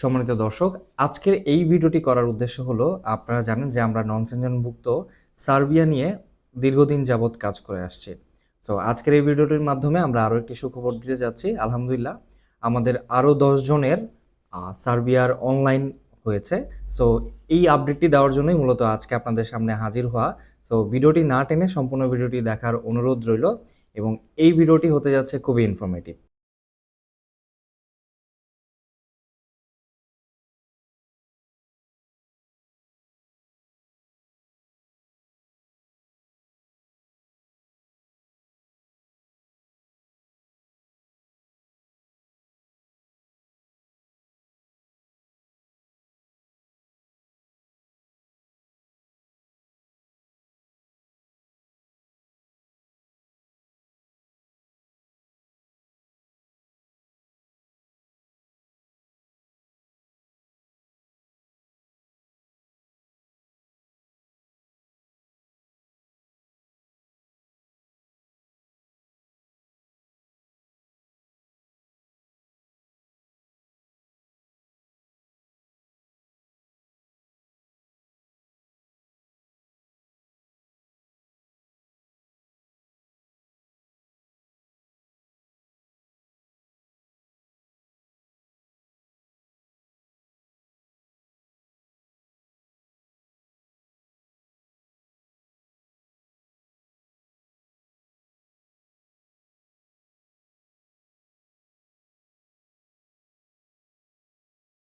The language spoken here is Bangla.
সম্মানিত দর্শক, আজকের এই ভিডিওটি করার উদ্দেশ্য হলো, আপনারা জানেন যে আমরা নন সেঞ্জনভুক্ত সার্বিয়া নিয়ে দীর্ঘদিন যাবৎ কাজ করে আসছি। সো আজকের এই ভিডিওটির মাধ্যমে আমরা আরও একটি সুখবর দিতে যাচ্ছি। আলহামদুলিল্লাহ, আমাদের আরও জনের সার্বিয়ার অনলাইন হয়েছে। সো এই আপডেটটি দেওয়ার জন্যই মূলত আজকে আপনাদের সামনে হাজির হওয়া। সো ভিডিওটি না টেনে সম্পূর্ণ ভিডিওটি দেখার অনুরোধ রইল এবং এই ভিডিওটি হতে যাচ্ছে খুবই ইনফরমেটিভ